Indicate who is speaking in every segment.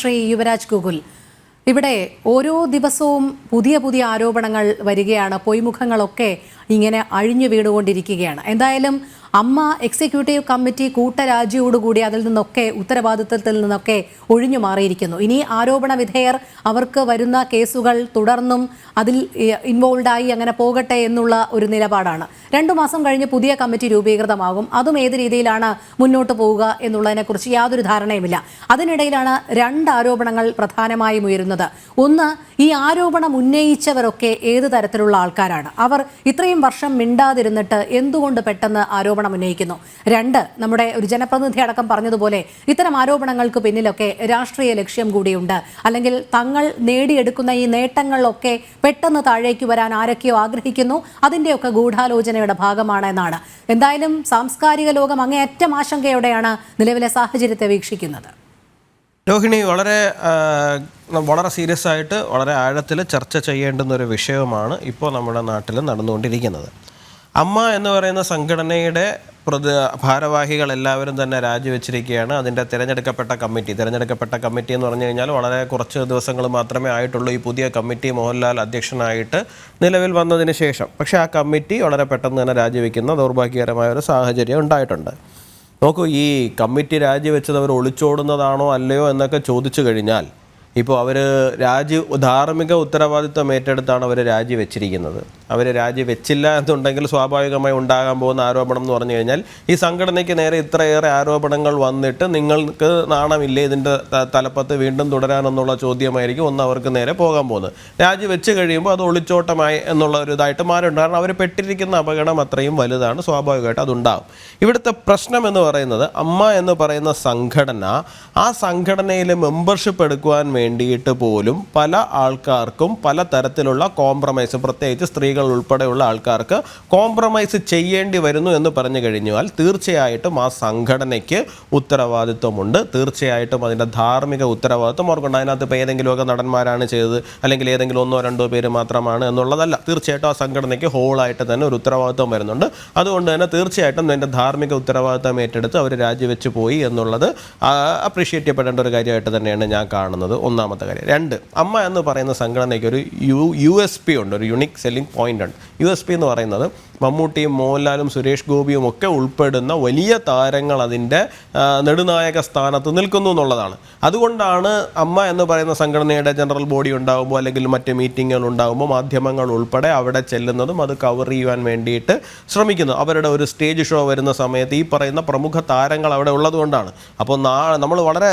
Speaker 1: ശ്രീ യുവരാജ് ഗുഗുൽ ഇവിടെ ഓരോ ദിവസവും പുതിയ പുതിയ ആരോപണങ്ങൾ വരികയാണ് പൊയ്മുഖങ്ങളൊക്കെ ഇങ്ങനെ അഴിഞ്ഞു വീണുകൊണ്ടിരിക്കുകയാണ്. എന്തായാലും അമ്മ എക്സിക്യൂട്ടീവ് കമ്മിറ്റി കൂട്ടരാജിയോടുകൂടി അതിൽ നിന്നൊക്കെ ഉത്തരവാദിത്തത്തിൽ നിന്നൊക്കെ ഒഴിഞ്ഞു മാറിയിരിക്കുന്നു. ഇനി ആരോപണ വിധേയർ അവർക്ക് വരുന്ന കേസുകൾ തുടർന്നും അതിൽ ഇൻവോൾവ് ആയി അങ്ങനെ പോകട്ടെ എന്നുള്ള ഒരു നിലപാടാണ്. രണ്ടു മാസം കഴിഞ്ഞ് പുതിയ കമ്മിറ്റി രൂപീകൃതമാകും. അതും ഏത് രീതിയിലാണ് മുന്നോട്ട് പോവുക എന്നുള്ളതിനെക്കുറിച്ച് യാതൊരു ധാരണയുമില്ല. അതിനിടയിലാണ് രണ്ട് ആരോപണങ്ങൾ പ്രധാനമായും ഉയരുന്നത്. ഒന്ന് ഈ ആരോപണം ഉന്നയിച്ചവരൊക്കെ ഏത് തരത്തിലുള്ള ആൾക്കാരാണ്? അവർ ഇത്രയും വർഷം മിണ്ടാതിരുന്നിട്ട് എന്തുകൊണ്ട് പെട്ടെന്ന് ആരോപണം ഉന്നയിക്കുന്നു. രണ്ട് നമ്മുടെ ഒരു ജനപ്രതിനിധി അടക്കം പറഞ്ഞതുപോലെ ഇത്തരം ആരോപണങ്ങൾക്ക് പിന്നിലൊക്കെ രാഷ്ട്രീയ ലക്ഷ്യം കൂടിയുണ്ട്. അല്ലെങ്കിൽ തങ്ങൾ നേടിയെടുക്കുന്ന ഈ നേട്ടങ്ങളിലൊക്കെ പെട്ടെന്ന് താഴേക്ക് വരാൻ ആരൊക്കെയോ ആഗ്രഹിക്കുന്നു. അതിന്റെയൊക്കെ ഗൂഢാലോചനയുടെ ഭാഗമാണ് എന്നാണ്. എന്തായാലും സാംസ്കാരിക ലോകം അങ്ങേയറ്റം ആശങ്കയോടെയാണ് നിലവിലെ സാഹചര്യത്തെ വീക്ഷിക്കുന്നത്.
Speaker 2: രോഹിണി വളരെ വളരെ സീരിയസ് ആയിട്ട് വളരെ ആഴത്തിൽ ചർച്ച ചെയ്യേണ്ടുന്ന ഒരു വിഷയമാണ് ഇപ്പോൾ നമ്മുടെ നാട്ടിൽ നടന്നുകൊണ്ടിരിക്കുന്നത്. അമ്മ എന്ന് പറയുന്ന സംഘടനയുടെ ഭാരവാഹികൾ എല്ലാവരും തന്നെ രാജിവെച്ചിരിക്കുകയാണ്. അതിന്റെ തിരഞ്ഞെടുക്കപ്പെട്ട കമ്മിറ്റി. തിരഞ്ഞെടുക്കപ്പെട്ട കമ്മിറ്റി എന്ന് പറഞ്ഞു കഴിഞ്ഞാൽ വളരെ കുറച്ച് ദിവസങ്ങൾ മാത്രമേ ആയിട്ടുള്ളൂ. ഈ പുതിയ കമ്മിറ്റി മോഹൻലാൽ അധ്യക്ഷനായിട്ട് നിലവിൽ വന്നതിന് ശേഷം. പക്ഷേ ആ കമ്മിറ്റി വളരെ പെട്ടെന്ന് തന്നെ രാജിവെക്കുന്ന ദൗർഭാഗ്യകരമായ ഒരു സാഹചര്യം ഉണ്ടായിട്ടുണ്ട്. നോക്കൂ ഈ കമ്മിറ്റി രാജിവെച്ചത് അവർ ഒളിച്ചോടുന്നതാണോ അല്ലയോ എന്നൊക്കെ ചോദിച്ചു കഴിഞ്ഞാൽ ഇപ്പോൾ അവർ രാജി ധാർമ്മിക ഉത്തരവാദിത്വം ഏറ്റെടുത്താണ് അവർ രാജിവെച്ചിരിക്കുന്നത്. അവർ രാജിവെച്ചില്ല എന്നുണ്ടെങ്കിൽ സ്വാഭാവികമായി ഉണ്ടാകാൻ പോകുന്ന ആരോപണം എന്ന് പറഞ്ഞു കഴിഞ്ഞാൽ ഈ സംഘടനയ്ക്ക് നേരെ ഇത്രയേറെ ആരോപണങ്ങൾ വന്നിട്ട് നിങ്ങൾക്ക് നാണമില്ലേ ഇതിന്റെ തലപ്പത്ത് വീണ്ടും തുടരാനെന്നുള്ള ചോദ്യമായിരിക്കും ഒന്ന് അവർക്ക് നേരെ പോകാൻ പോകുന്നത്. രാജിവെച്ച് കഴിയുമ്പോൾ അത് ഒളിച്ചോട്ടമായി എന്നുള്ള ഒരു ഇതായിട്ട് മാറിയുണ്ട് കാരണം അവർ പെട്ടിരിക്കുന്ന അപകടം അത്രയും വലുതാണ്. സ്വാഭാവികമായിട്ട് അതുണ്ടാകും ഇവിടുത്തെ പ്രശ്നം എന്ന് പറയുന്നത് അമ്മ എന്ന് പറയുന്ന സംഘടന ആ സംഘടനയിൽ മെമ്പർഷിപ്പ് എടുക്കുവാൻ വേണ്ടിയിട്ട് പോലും പല ആൾക്കാർക്കും പല തരത്തിലുള്ള കോംപ്രമൈസ് പ്രത്യേകിച്ച് സ്ത്രീകൾ ഉൾപ്പെടെയുള്ള ആൾക്കാർക്ക് കോംപ്രമൈസ് ചെയ്യേണ്ടി വരുന്നു എന്ന് പറഞ്ഞു കഴിഞ്ഞാൽ തീർച്ചയായിട്ടും ആ സംഘടനയ്ക്ക് ഉത്തരവാദിത്വമുണ്ട്. തീർച്ചയായിട്ടും അതിന്റെ ധാർമ്മിക ഉത്തരവാദിത്വം അവർക്കുണ്ട്. അതിനകത്ത് ഇപ്പോൾ ഏതെങ്കിലുമൊക്കെ നടന്മാരാണ് ചെയ്തത് അല്ലെങ്കിൽ ഏതെങ്കിലും ഒന്നോ രണ്ടോ പേര് മാത്രമാണ് എന്നുള്ളതല്ല. തീർച്ചയായിട്ടും ആ സംഘടനയ്ക്ക് ഹോളായിട്ട് തന്നെ ഒരു ഉത്തരവാദിത്വം വരുന്നുണ്ട്. അതുകൊണ്ട് തന്നെ തീർച്ചയായിട്ടും അതിന്റെ ധാർമ്മിക ഉത്തരവാദിത്വം ഏറ്റെടുത്ത് അവർ രാജിവെച്ച് പോയി എന്നുള്ളത് അപ്രീഷിയേറ്റ് ചെയ്യപ്പെടേണ്ട ഒരു കാര്യമായിട്ട് തന്നെയാണ് ഞാൻ കാണുന്നത്. ഒന്നാമത്തെ കാര്യം. രണ്ട് അമ്മ എന്ന് പറയുന്ന സംഘടനയ്ക്ക് ഒരു യു യു എസ് പി ഉണ്ട്. ഒരു യുണിക് സെല്ലിംഗ് പോയിന്റ് ഉണ്ട് യു എസ് പി എന്ന് പറയുന്നത് മമ്മൂട്ടിയും മോഹൻലാലും സുരേഷ് ഗോപിയും ഒക്കെ ഉൾപ്പെടുന്ന വലിയ താരങ്ങൾ അതിന്റെ നെടുനായക സ്ഥാനത്ത് നിൽക്കുന്നു എന്നുള്ളതാണ്. അതുകൊണ്ടാണ് അമ്മ എന്ന് പറയുന്ന സംഘടനയുടെ ജനറൽ ബോഡി ഉണ്ടാകുമ്പോൾ അല്ലെങ്കിൽ മറ്റ് മീറ്റിങ്ങുകൾ ഉണ്ടാകുമ്പോൾ മാധ്യമങ്ങൾ ഉൾപ്പെടെ അവിടെ ചെല്ലുന്നതും അത് കവർ ചെയ്യുവാൻ വേണ്ടിയിട്ട് ശ്രമിക്കുന്നു. അവരുടെ ഒരു സ്റ്റേജ് ഷോ വരുന്ന സമയത്ത് ഈ പറയുന്ന പ്രമുഖ താരങ്ങൾ അവിടെ ഉള്ളതുകൊണ്ടാണ്. അപ്പോൾ നാ നമ്മൾ വളരെ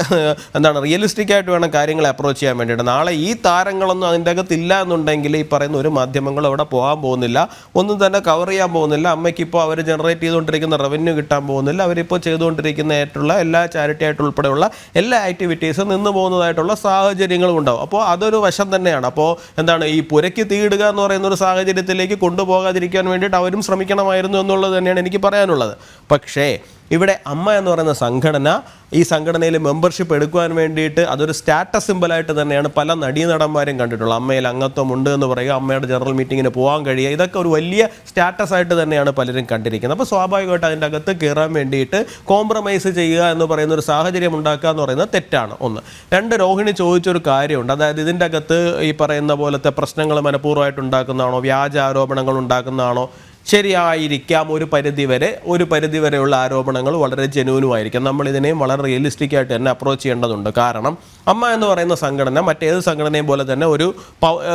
Speaker 2: എന്താണ് റിയലിസ്റ്റിക് ആയിട്ട് വേണം കാര്യങ്ങളെ അപ്രോച്ച് ചെയ്യാൻ വേണ്ടിയിട്ട്. നാളെ ഈ താരങ്ങളൊന്നും അതിന്റെ അകത്തില്ല എന്നുണ്ടെങ്കിൽ ഈ പറയുന്ന ഒരു മാധ്യമങ്ങളും അവിടെ പോകാൻ പോകുന്നില്ല. ഒന്നും തന്നെ കവർ ചെയ്യാൻ പോകുന്നില്ല. അമ്മയ്ക്ക് ഇപ്പോൾ അവർ ജനറേറ്റ് ചെയ്തുകൊണ്ടിരിക്കുന്ന റവന്യൂ കിട്ടാൻ പോകുന്നില്ല. അവരിപ്പോൾ ചെയ്തുകൊണ്ടിരിക്കുന്ന ആയിട്ടുള്ള എല്ലാ ചാരിറ്റി ആയിട്ട് ഉൾപ്പെടെയുള്ള എല്ലാ ആക്ടിവിറ്റീസും നിന്ന് പോകുന്നതായിട്ടുള്ള സാഹചര്യങ്ങളും ഉണ്ടാവും. അപ്പോൾ അതൊരു വശം തന്നെയാണ്. അപ്പോൾ എന്താണ് ഈ പുരയ്ക്ക് തീയിടുക എന്ന് പറയുന്ന ഒരു സാഹചര്യത്തിലേക്ക് കൊണ്ടുപോകാതിരിക്കാൻ വേണ്ടിയിട്ട് അവരും ശ്രമിക്കണമായിരുന്നു എന്നുള്ളത് തന്നെയാണ് എനിക്ക് പറയാനുള്ളത്. പക്ഷേ ഇവിടെ അമ്മ എന്ന് പറയുന്ന സംഘടന ഈ സംഘടനയിൽ മെമ്പർഷിപ്പ് എടുക്കുവാൻ വേണ്ടിയിട്ട് അതൊരു സ്റ്റാറ്റസ് സിമ്പലായിട്ട് തന്നെയാണ് പല നടീനടന്മാരും കണ്ടിട്ടുള്ളത്. അമ്മയിൽ അംഗത്വം ഉണ്ട് എന്ന് പറയുക അമ്മയുടെ ജനറൽ മീറ്റിങ്ങിന് പോകാൻ കഴിയുക. ഇതൊക്കെ ഒരു വലിയ സ്റ്റാറ്റസ് ആയിട്ട് തന്നെയാണ് പലരും കണ്ടിരിക്കുന്നത്. അപ്പോൾ സ്വാഭാവികമായിട്ട് അതിന്റെ അകത്ത് കയറാൻ വേണ്ടിയിട്ട് കോംപ്രമൈസ് ചെയ്യുക എന്ന് പറയുന്ന ഒരു സാഹചര്യം ഉണ്ടാക്കുക എന്ന് പറയുന്നത് തെറ്റാണ്. ഒന്ന്. രണ്ട് രോഹിണി ചോദിച്ചൊരു കാര്യമുണ്ട്. അതായത് ഇതിന്റെ അകത്ത് ഈ പറയുന്ന പോലത്തെ പ്രശ്നങ്ങൾ മനഃപൂർവമായിട്ട് ഉണ്ടാക്കുന്നതാണോ? വ്യാജ ആരോപണങ്ങൾ ഉണ്ടാക്കുന്നതാണോ? ശരിയായിരിക്കാം ഒരു പരിധി വരെ. ഒരു പരിധി വരെയുള്ള ആരോപണങ്ങൾ വളരെ ജനുവനുമായിരിക്കും. നമ്മൾ ഇതിനെയും വളരെ റിയലിസ്റ്റിക് ആയിട്ട് തന്നെ അപ്രോച്ച് ചെയ്യേണ്ടതുണ്ട്. കാരണം അമ്മ എന്ന് പറയുന്ന സംഘടന മറ്റേത് സംഘടനയും പോലെ തന്നെ ഒരു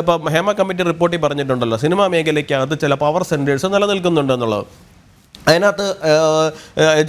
Speaker 2: ഇപ്പം ഹേമ കമ്മിറ്റി റിപ്പോർട്ടിൽ പറഞ്ഞിട്ടുണ്ടല്ലോ സിനിമാ മേഖലയ്ക്കകത്ത് ചില പവർ സെന്റേഴ്സ് നിലനിൽക്കുന്നുണ്ട് എന്നുള്ളത്. അതിനകത്ത്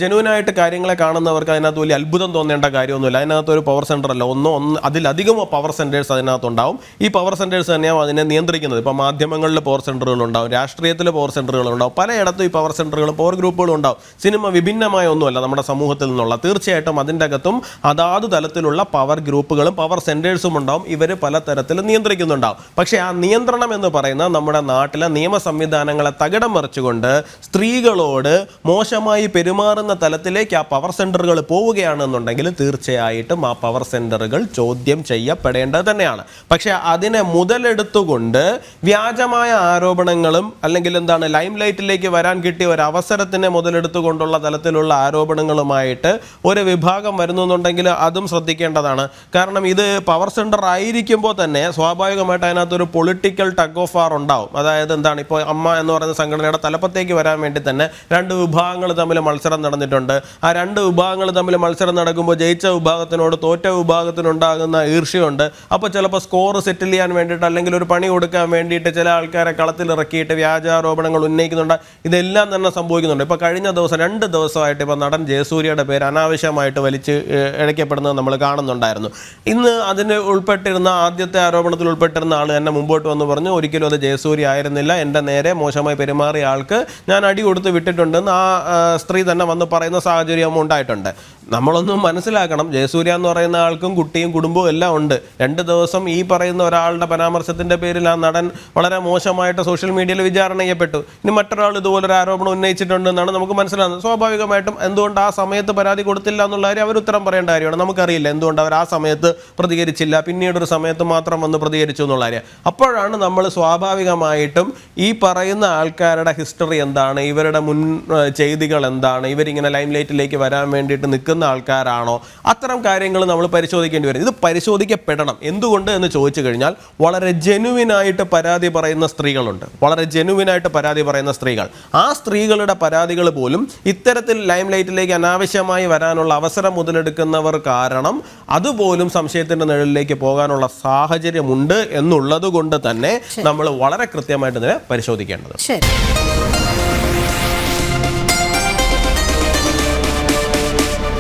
Speaker 2: ജനുവനായിട്ട് കാര്യങ്ങളെ കാണുന്നവർക്ക് അതിനകത്ത് വലിയ അത്ഭുതം തോന്നേണ്ട കാര്യമൊന്നുമില്ല. അതിനകത്ത് ഒരു പവർ സെന്റർ അല്ല. ഒന്നോ ഒന്ന് അതിലധികം പവർ സെന്റേഴ്സ് അതിനകത്ത് ഉണ്ടാവും ഈ പവർ സെന്റേഴ്സ് തന്നെയാണ് അതിനെ നിയന്ത്രിക്കുന്നത്. ഇപ്പോൾ മാധ്യമങ്ങളിൽ പവർ സെന്ററുകൾ ഉണ്ടാവും രാഷ്ട്രീയത്തിൽ പവർ സെന്ററുകൾ ഉണ്ടാവും പലയിടത്തും ഈ പവർ സെന്ററുകളും പവർ ഗ്രൂപ്പുകളും ഉണ്ടാവും. സിനിമ വിഭിന്നമായ ഒന്നുമല്ല നമ്മുടെ സമൂഹത്തിൽ നിന്നുള്ള. തീർച്ചയായിട്ടും അതിന്റെ അകത്തും അതാത് തലത്തിലുള്ള പവർ ഗ്രൂപ്പുകളും പവർ സെന്റേഴ്സും ഉണ്ടാവും. ഇവർ പല തരത്തിൽ നിയന്ത്രിക്കുന്നുണ്ടാവും. പക്ഷേ ആ നിയന്ത്രണം എന്ന് പറയുന്നത് നമ്മുടെ നാട്ടിലെ നിയമ സംവിധാനങ്ങളെ തകിടം മറിച്ചുകൊണ്ട് സ്ത്രീകളോട് സ്ത്രീകളോട് മോശമായി പെരുമാറുന്ന തലത്തിലേക്ക് ആ പവർ സെന്ററുകൾ പോവുകയാണെന്നുണ്ടെങ്കിൽ തീർച്ചയായിട്ടും ആ പവർ സെന്ററുകൾ ചോദ്യം ചെയ്യപ്പെടേണ്ടത് തന്നെയാണ്. പക്ഷേ അതിനെ മുതലെടുത്തുകൊണ്ട് വ്യാജമായ ആരോപണങ്ങളും അല്ലെങ്കിൽ എന്താണ് ലൈം ലൈറ്റിലേക്ക് വരാൻ കിട്ടിയ ഒരു അവസരത്തിനെ മുതലെടുത്തുകൊണ്ടുള്ള തലത്തിലുള്ള ആരോപണങ്ങളുമായിട്ട് ഒരു വിഭാഗം വരുന്നുണ്ടെങ്കിൽ അതും ശ്രദ്ധിക്കേണ്ടതാണ്. കാരണം ഇത് പവർ സെന്റർ ആയിരിക്കുമ്പോൾ തന്നെ സ്വാഭാവികമായിട്ട് അതിനകത്തൊരു പൊളിറ്റിക്കൽ ടഗ് ഓഫ് ആർ ഉണ്ടാവും. അതായത് എന്താണ് ഇപ്പോൾ അമ്മ എന്ന് പറയുന്ന സംഘടനയുടെ തലപ്പത്തേക്ക് വരാൻ വേണ്ടി തന്നെ രണ്ട് വിഭാഗങ്ങൾ തമ്മിൽ മത്സരം നടന്നിട്ടുണ്ട്. ആ രണ്ട് വിഭാഗങ്ങൾ തമ്മിൽ മത്സരം നടക്കുമ്പോൾ ജയിച്ച വിഭാഗത്തിനോട് തോറ്റ വിഭാഗത്തിനുണ്ടാകുന്ന ഈർഷ്യയുണ്ട്. അപ്പോൾ ചിലപ്പോൾ സ്കോർ സെറ്റിൽ ചെയ്യാൻ വേണ്ടിയിട്ട് അല്ലെങ്കിൽ ഒരു പണി കൊടുക്കാൻ വേണ്ടിയിട്ട് ചില ആൾക്കാരെ കളത്തിൽ ഇറക്കിയിട്ട് വ്യാജാരോപണങ്ങൾ ഉന്നയിക്കുന്നുണ്ട്. ഇതെല്ലാം തന്നെ സംഭവിക്കുന്നുണ്ട്. ഇപ്പോൾ കഴിഞ്ഞ ദിവസം രണ്ട് ദിവസമായിട്ട് ഇപ്പോൾ നടൻ ജയസൂര്യയുടെ പേര് അനാവശ്യമായിട്ട് വലിച്ച് ഇഴയ്ക്കപ്പെടുന്നത് നമ്മൾ കാണുന്നുണ്ടായിരുന്നു. ഇന്ന് അതിന് ഉൾപ്പെട്ടിരുന്ന ആദ്യത്തെ ആരോപണത്തിൽ ഉൾപ്പെട്ടിരുന്ന ആൾ എന്നെ മുമ്പോട്ട് വന്ന് പറഞ്ഞു ഒരിക്കലും അത് ജയസൂര്യ ആയിരുന്നില്ല. എന്റെ നേരെ മോശമായി പെരുമാറിയ ആൾക്ക് ഞാൻ അടി കൊടുത്ത് വിട്ടിട്ടുണ്ടെന്ന് ആ ആ, സ്ത്രീ തന്നെ വന്ന് പറയുന്ന സാഹചര്യം ഉണ്ടായിട്ടുണ്ട്. നമ്മളൊന്നും മനസ്സിലാക്കണം. ജയസൂര്യ എന്ന് പറയുന്ന ആൾക്കും കുട്ടിയും കുടുംബവും എല്ലാം ഉണ്ട്. രണ്ട് ദിവസം ഈ പറയുന്ന ഒരാളുടെ പരാമർശത്തിന്റെ പേരിൽ ആ നടൻ വളരെ മോശമായിട്ട് സോഷ്യൽ മീഡിയയിൽ വിചാരണ ചെയ്യപ്പെട്ടു. ഇനി മറ്റൊരാൾ ഇതുപോലൊരു ആരോപണം ഉന്നയിച്ചിട്ടുണ്ട് എന്നാണ് നമുക്ക് മനസ്സിലാകുന്നത്. സ്വാഭാവികമായിട്ടും എന്തുകൊണ്ട് ആ സമയത്ത് പരാതി കൊടുത്തില്ല എന്നുള്ള കാര്യം അവർ ഉത്തരം പറയേണ്ട കാര്യമാണ്. നമുക്കറിയില്ല എന്തുകൊണ്ട് അവർ ആ സമയത്ത് പ്രതികരിച്ചില്ല. പിന്നീട് ഒരു സമയത്ത് മാത്രം വന്ന് പ്രതികരിച്ചു എന്നുള്ള കാര്യം. അപ്പോഴാണ് നമ്മൾ സ്വാഭാവികമായിട്ടും ഈ പറയുന്ന ആൾക്കാരുടെ ഹിസ്റ്ററി എന്താണ്? ഇവരുടെ മുൻ ചെയ്തികൾ എന്താണ്? ഇവരിങ്ങനെ ലൈം ലൈറ്റിലേക്ക് വരാൻ വേണ്ടിയിട്ട് നിൽക്കുന്ന ആൾക്കാരാണോ? അത്തരം കാര്യങ്ങൾ നമ്മൾ പരിശോധിക്കേണ്ടി വരും. ഇത് പരിശോധിക്കപ്പെടണം. എന്തുകൊണ്ട് എന്ന് ചോദിച്ചു കഴിഞ്ഞാൽ വളരെ ജെനുവിനായിട്ട് പരാതി പറയുന്ന സ്ത്രീകളുണ്ട്. വളരെ ജെനുവിനായിട്ട് പരാതി പറയുന്ന സ്ത്രീകൾ. ആ സ്ത്രീകളുടെ പരാതികൾ പോലും ഇത്തരത്തിൽ ലൈം ലൈറ്റിലേക്ക് അനാവശ്യമായി വരാനുള്ള അവസരം മുതലെടുക്കുന്നവർ കാരണം അതുപോലും സംശയത്തിന്റെ നിഴലിലേക്ക് പോകാനുള്ള സാഹചര്യമുണ്ട് എന്നുള്ളത് കൊണ്ട് തന്നെ നമ്മൾ വളരെ കൃത്യമായിട്ട് ഇതിനെ പരിശോധിക്കേണ്ടത്
Speaker 1: ശരി.